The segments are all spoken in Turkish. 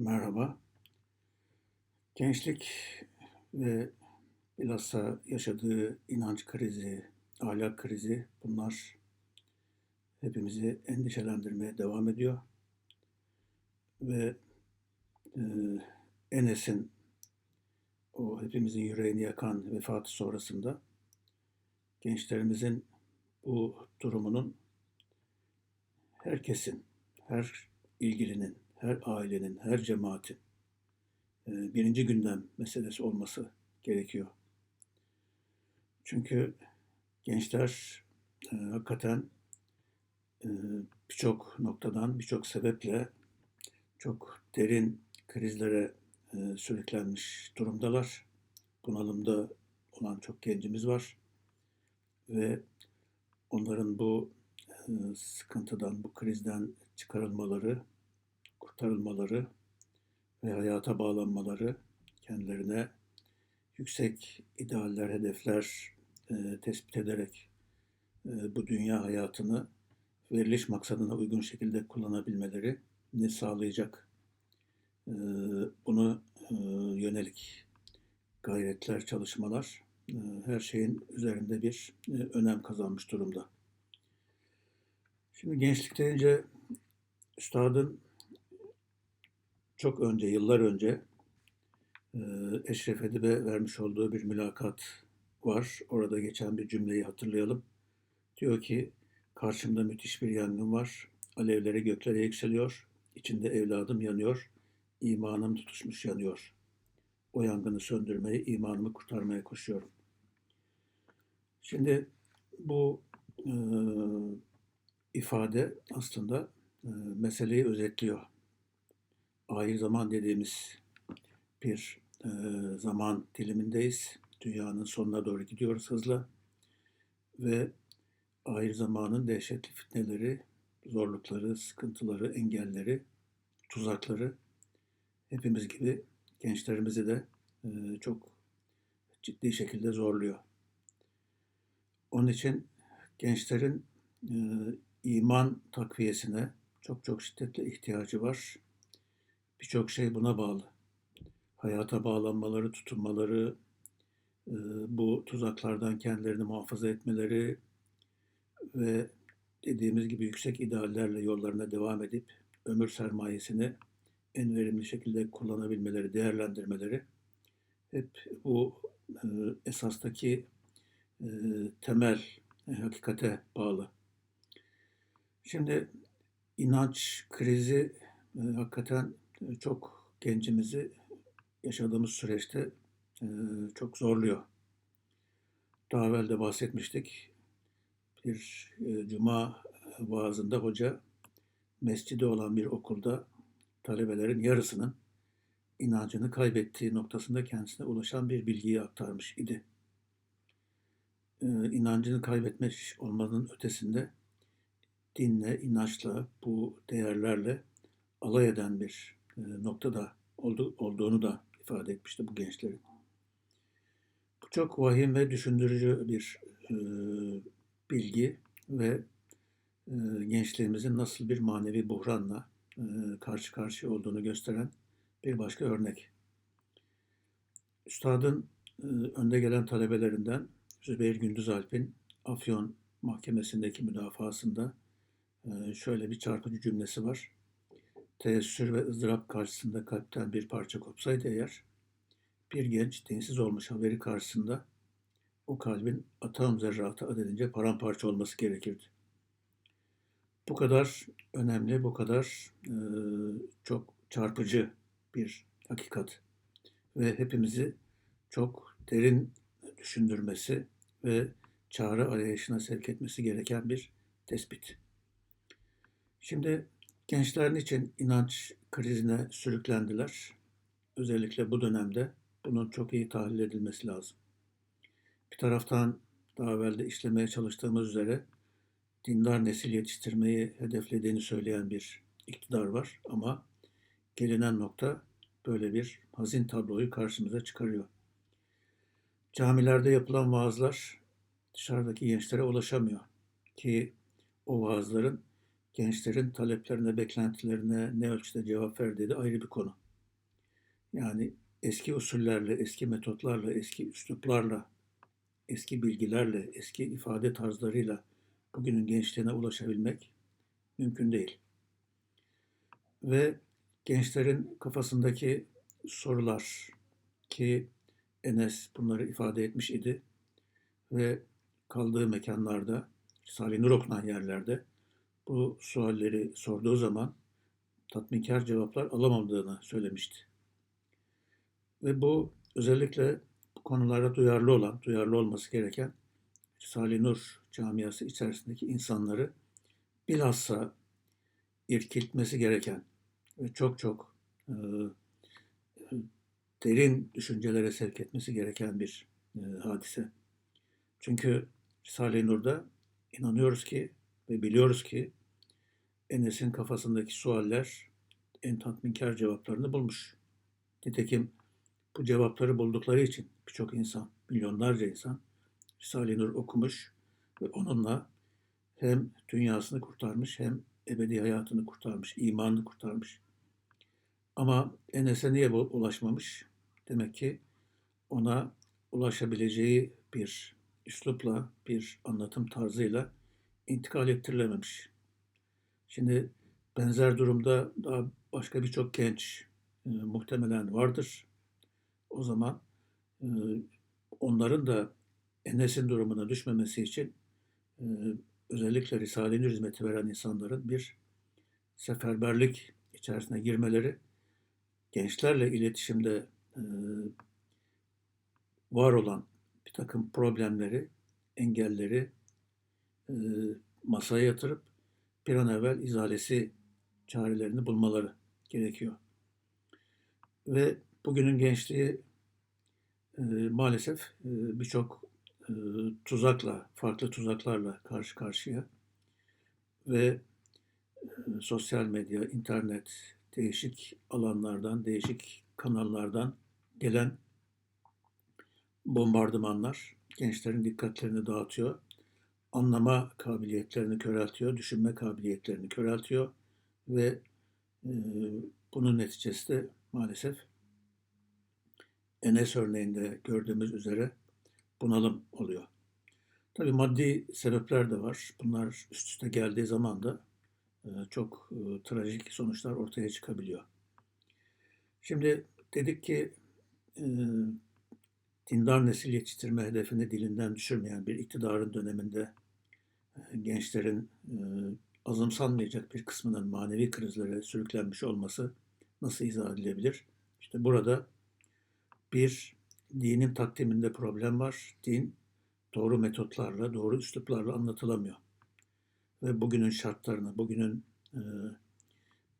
Merhaba. Gençlik ve bilhassa yaşadığı inanç krizi, ahlak krizi bunlar hepimizi endişelendirmeye devam ediyor. Ve e, Enes'in o hepimizin yüreğini yakan vefatı sonrasında gençlerimizin bu durumunun herkesin, her ilgilinin, her ailenin, her cemaatin e, birinci gündem meselesi olması gerekiyor. Çünkü gençler e, hakikaten e, birçok noktadan, birçok sebeple çok derin krizlere e, sürüklenmiş durumdalar. Bunalımda olan çok gencimiz var ve onların bu e, sıkıntıdan, bu krizden çıkarılmaları, kurtarılmaları ve hayata bağlanmaları, kendilerine yüksek idealler, hedefler e, tespit ederek e, bu dünya hayatını veriliş maksadına uygun şekilde kullanabilmeleri ne sağlayacak e, bunu e, yönelik gayretler, çalışmalar e, her şeyin üzerinde bir e, önem kazanmış durumda. Şimdi gençlik deyince üstadın çok önce, yıllar önce e, Eşref Edip'e vermiş olduğu bir mülakat var. Orada geçen bir cümleyi hatırlayalım. Diyor ki, karşımda müthiş bir yangın var. Alevleri göklere yükseliyor. İçinde evladım yanıyor. İmanım tutuşmuş yanıyor. O yangını söndürmeye, imanımı kurtarmaya koşuyorum. Şimdi bu e, ifade aslında e, meseleyi özetliyor. Ahir zaman dediğimiz bir e, zaman dilimindeyiz. Dünyanın sonuna doğru gidiyoruz hızla. Ve ahir zamanın dehşetli fitneleri, zorlukları, sıkıntıları, engelleri, tuzakları hepimiz gibi gençlerimizi de e, çok ciddi şekilde zorluyor. Onun için gençlerin e, iman takviyesine çok çok şiddetle ihtiyacı var. Birçok şey buna bağlı. Hayata bağlanmaları, tutunmaları, e, bu tuzaklardan kendilerini muhafaza etmeleri ve dediğimiz gibi yüksek ideallerle yollarına devam edip ömür sermayesini en verimli şekilde kullanabilmeleri, değerlendirmeleri hep bu e, esastaki e, temel hakikate bağlı. Şimdi inanç krizi hakikaten çok gencimizi yaşadığımız süreçte çok zorluyor. Daha evvel de bahsetmiştik. Bir cuma vaazında hoca mescidi olan bir okulda talebelerin yarısının inancını kaybettiği noktasında kendisine ulaşan bir bilgiyi aktarmış idi. İnancını kaybetmiş olmanın ötesinde dinle, inançla, bu değerlerle alay eden bir noktada oldu, olduğunu da ifade etmişti bu gençlerin. Bu çok vahim ve düşündürücü bir e, bilgi ve e, gençliğimizin nasıl bir manevi buhranla e, karşı karşıya olduğunu gösteren bir başka örnek. Üstadın e, önde gelen talebelerinden Zübeyir Gündüz Alp'in Afyon mahkemesindeki müdafasında e, şöyle bir çarpıcı cümlesi var teessür ve ızdırap karşısında kalpten bir parça kopsaydı eğer, bir genç dinsiz olmuş haberi karşısında o kalbin atom zerratı adedince paramparça olması gerekirdi. Bu kadar önemli, bu kadar e, çok çarpıcı bir hakikat ve hepimizi çok derin düşündürmesi ve çağrı arayışına sevk etmesi gereken bir tespit. Şimdi Gençlerin için inanç krizine sürüklendiler. Özellikle bu dönemde bunun çok iyi tahlil edilmesi lazım. Bir taraftan daha evvel de işlemeye çalıştığımız üzere dindar nesil yetiştirmeyi hedeflediğini söyleyen bir iktidar var ama gelinen nokta böyle bir hazin tabloyu karşımıza çıkarıyor. Camilerde yapılan vaazlar dışarıdaki gençlere ulaşamıyor ki o vaazların gençlerin taleplerine, beklentilerine ne ölçüde cevap verdiği de ayrı bir konu. Yani eski usullerle, eski metotlarla, eski üsluplarla, eski bilgilerle, eski ifade tarzlarıyla bugünün gençliğine ulaşabilmek mümkün değil. Ve gençlerin kafasındaki sorular ki Enes bunları ifade etmiş idi ve kaldığı mekanlarda, Salih Nur okunan yerlerde bu sualleri sorduğu zaman tatminkar cevaplar alamadığını söylemişti. Ve bu özellikle bu konulara duyarlı olan, duyarlı olması gereken Salih Nur camiası içerisindeki insanları bilhassa irkiltmesi gereken ve çok çok e, derin düşüncelere sevk etmesi gereken bir e, hadise. Çünkü Risale-i Nur'da inanıyoruz ki ve biliyoruz ki Enes'in kafasındaki sualler en tatminkar cevaplarını bulmuş. Nitekim bu cevapları buldukları için birçok insan, milyonlarca insan Risale-i Nur okumuş ve onunla hem dünyasını kurtarmış hem ebedi hayatını kurtarmış, imanını kurtarmış. Ama Enes'e niye ulaşmamış? Demek ki ona ulaşabileceği bir üslupla, bir anlatım tarzıyla intikal ettirilememiş. Şimdi benzer durumda daha başka birçok genç e, muhtemelen vardır. O zaman e, onların da Enes'in durumuna düşmemesi için e, özellikle Risale-i Nur hizmeti veren insanların bir seferberlik içerisine girmeleri, gençlerle iletişimde e, var olan bir takım problemleri, engelleri e, masaya yatırıp bir an evvel izalesi çarelerini bulmaları gerekiyor. Ve bugünün gençliği e, maalesef e, birçok e, tuzakla, farklı tuzaklarla karşı karşıya ve e, sosyal medya, internet, değişik alanlardan, değişik kanallardan gelen bombardımanlar gençlerin dikkatlerini dağıtıyor. Anlama kabiliyetlerini köreltiyor, düşünme kabiliyetlerini köreltiyor ve e, bunun neticesi de maalesef Enes örneğinde gördüğümüz üzere bunalım oluyor. Tabii maddi sebepler de var. Bunlar üst üste geldiği zaman da çok trajik sonuçlar ortaya çıkabiliyor. Şimdi dedik ki dindar nesil yetiştirme hedefini dilinden düşürmeyen bir iktidarın döneminde gençlerin azımsanmayacak bir kısmının manevi krizlere sürüklenmiş olması nasıl izah edilebilir? İşte burada bir dinin takdiminde problem var. Din doğru metotlarla, doğru üsluplarla anlatılamıyor. Ve bugünün şartlarını, bugünün e,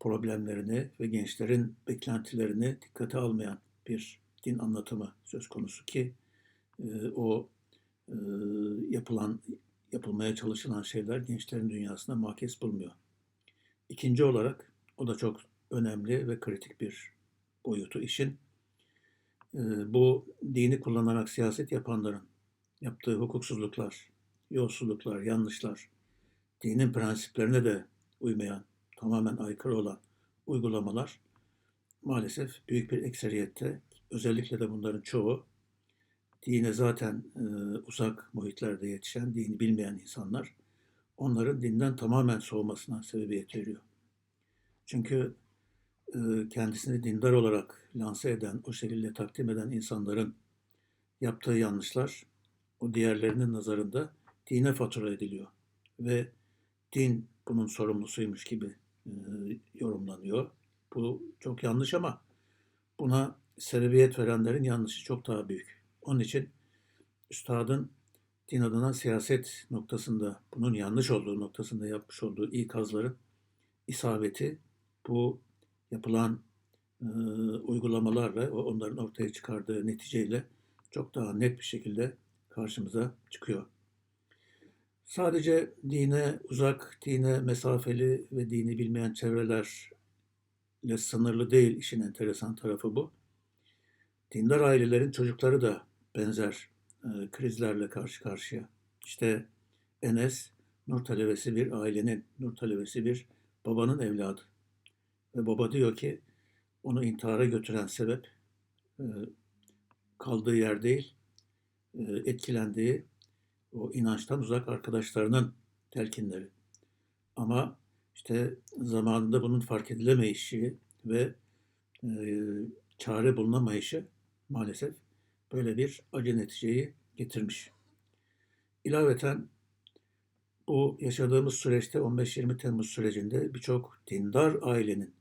problemlerini ve gençlerin beklentilerini dikkate almayan bir din anlatımı söz konusu ki e, o e, yapılan yapılmaya çalışılan şeyler gençlerin dünyasına mahkes bulmuyor. İkinci olarak o da çok önemli ve kritik bir boyutu işin. E, bu dini kullanarak siyaset yapanların yaptığı hukuksuzluklar, yolsuzluklar, yanlışlar, dinin prensiplerine de uymayan, tamamen aykırı olan uygulamalar maalesef büyük bir ekseriyette özellikle de bunların çoğu dine zaten e, uzak muhitlerde yetişen, dini bilmeyen insanlar onların dinden tamamen soğumasına sebebiyet veriyor. Çünkü e, kendisini dindar olarak lanse eden, o şekilde takdim eden insanların yaptığı yanlışlar o diğerlerinin nazarında dine fatura ediliyor. Ve din bunun sorumlusuymuş gibi e, yorumlanıyor. Bu çok yanlış ama buna sebebiyet verenlerin yanlışı çok daha büyük. Onun için üstadın din adına siyaset noktasında, bunun yanlış olduğu noktasında yapmış olduğu ikazların isabeti bu yapılan e, uygulamalarla, onların ortaya çıkardığı neticeyle çok daha net bir şekilde karşımıza çıkıyor. Sadece dine uzak, dine mesafeli ve dini bilmeyen çevrelerle sınırlı değil işin enteresan tarafı bu. Dindar ailelerin çocukları da benzer e, krizlerle karşı karşıya. İşte Enes, Nur talebesi bir ailenin, Nur talebesi bir babanın evladı. Ve baba diyor ki onu intihara götüren sebep e, kaldığı yer değil, e, etkilendiği o inançtan uzak arkadaşlarının telkinleri. Ama işte zamanında bunun fark edilemeyişi ve e, çare bulunamayışı maalesef böyle bir acı neticeyi getirmiş. İlaveten bu yaşadığımız süreçte 15-20 Temmuz sürecinde birçok dindar ailenin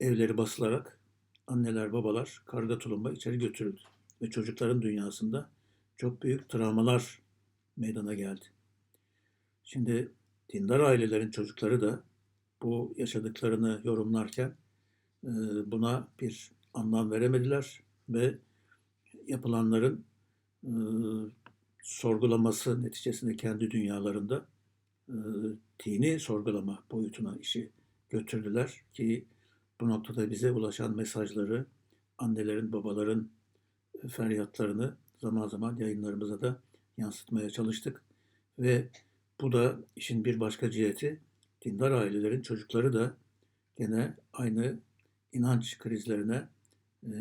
evleri basılarak anneler babalar karga tulumba içeri götürüldü. Ve çocukların dünyasında çok büyük travmalar meydana geldi. Şimdi dindar ailelerin çocukları da bu yaşadıklarını yorumlarken buna bir anlam veremediler ve yapılanların e, sorgulaması neticesinde kendi dünyalarında e, dini sorgulama boyutuna işi götürdüler ki bu noktada bize ulaşan mesajları, annelerin, babaların feryatlarını zaman zaman yayınlarımıza da yansıtmaya çalıştık. Ve bu da işin bir başka ciheti, dindar ailelerin çocukları da gene aynı inanç krizlerine e,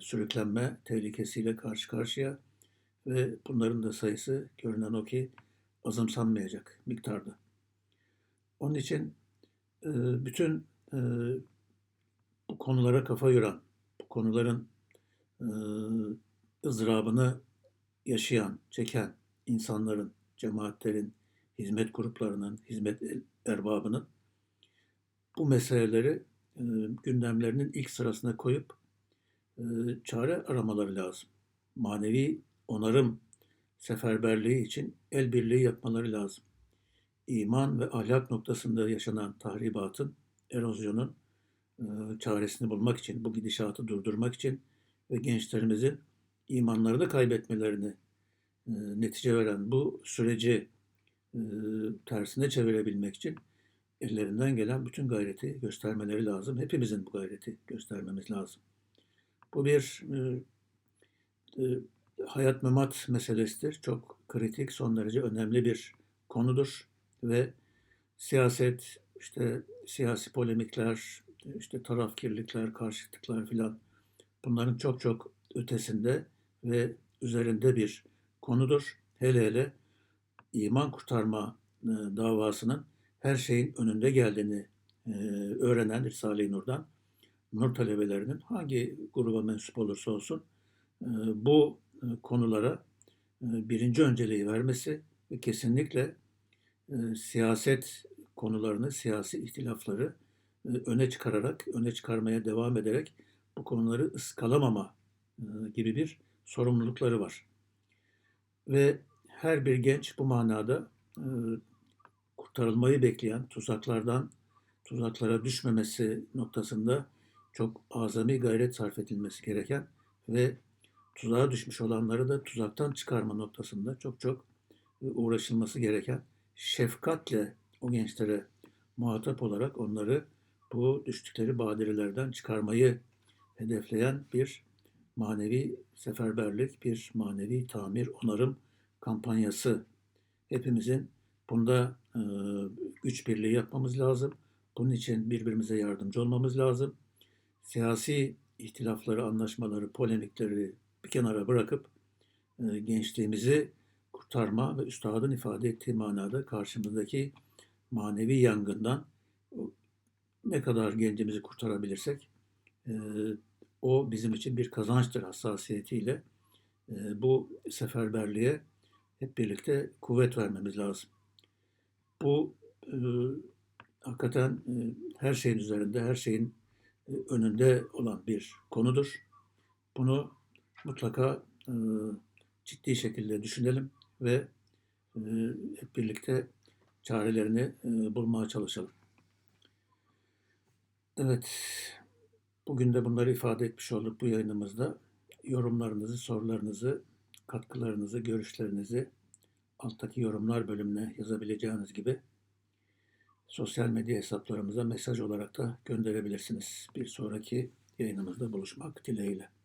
sürüklenme tehlikesiyle karşı karşıya ve bunların da sayısı görünen o ki azımsanmayacak miktarda. Onun için e, bütün e, bu konulara kafa yoran, bu konuların e, ızdırabını yaşayan, çeken insanların, cemaatlerin, hizmet gruplarının, hizmet erbabının bu meseleleri e, gündemlerinin ilk sırasına koyup çare aramaları lazım. Manevi onarım seferberliği için el birliği yapmaları lazım. İman ve ahlak noktasında yaşanan tahribatın, erozyonun çaresini bulmak için, bu gidişatı durdurmak için ve gençlerimizin imanlarını kaybetmelerini netice veren bu süreci tersine çevirebilmek için ellerinden gelen bütün gayreti göstermeleri lazım. Hepimizin bu gayreti göstermemiz lazım. Bu bir e, e, hayat memat meselesidir. Çok kritik, son derece önemli bir konudur ve siyaset, işte siyasi polemikler, işte tarafkirlikler, karşıtlıklar filan bunların çok çok ötesinde ve üzerinde bir konudur. Hele hele iman kurtarma e, davasının her şeyin önünde geldiğini e, öğrenen Risale-i Nur'dan Nur talebelerinin hangi gruba mensup olursa olsun e, bu e, konulara e, birinci önceliği vermesi ve kesinlikle siyaset konularını, siyasi ihtilafları öne çıkararak, öne çıkarmaya devam ederek bu konuları ıskalamama gibi bir sorumlulukları var. Ve her bir genç bu manada kurtarılmayı bekleyen tuzaklardan, tuzaklara düşmemesi noktasında çok azami gayret sarf edilmesi gereken ve tuzağa düşmüş olanları da tuzaktan çıkarma noktasında çok çok e, uğraşılması gereken şefkatle o gençlere muhatap olarak onları bu düştükleri badirelerden çıkarmayı hedefleyen bir manevi seferberlik, bir manevi tamir, onarım kampanyası. Hepimizin bunda e, güç birliği yapmamız lazım. Bunun için birbirimize yardımcı olmamız lazım. Siyasi ihtilafları, anlaşmaları, polemikleri bir kenara bırakıp e, gençliğimizi kurtarma ve üstadın ifade ettiği manada karşımızdaki manevi yangından ne kadar gencimizi kurtarabilirsek e, o bizim için bir kazançtır hassasiyetiyle. E, bu seferberliğe hep birlikte kuvvet vermemiz lazım. Bu e, hakikaten e, her şeyin üzerinde, her şeyin önünde olan bir konudur. Bunu mutlaka e, ciddi şekilde düşünelim ve e, hep birlikte çarelerini e, bulmaya çalışalım. Evet, bugün de bunları ifade etmiş olduk bu yayınımızda. Yorumlarınızı, sorularınızı, katkılarınızı, görüşlerinizi alttaki yorumlar bölümüne yazabileceğiniz gibi sosyal medya hesaplarımıza mesaj olarak da gönderebilirsiniz. Bir sonraki yayınımızda buluşmak dileğiyle.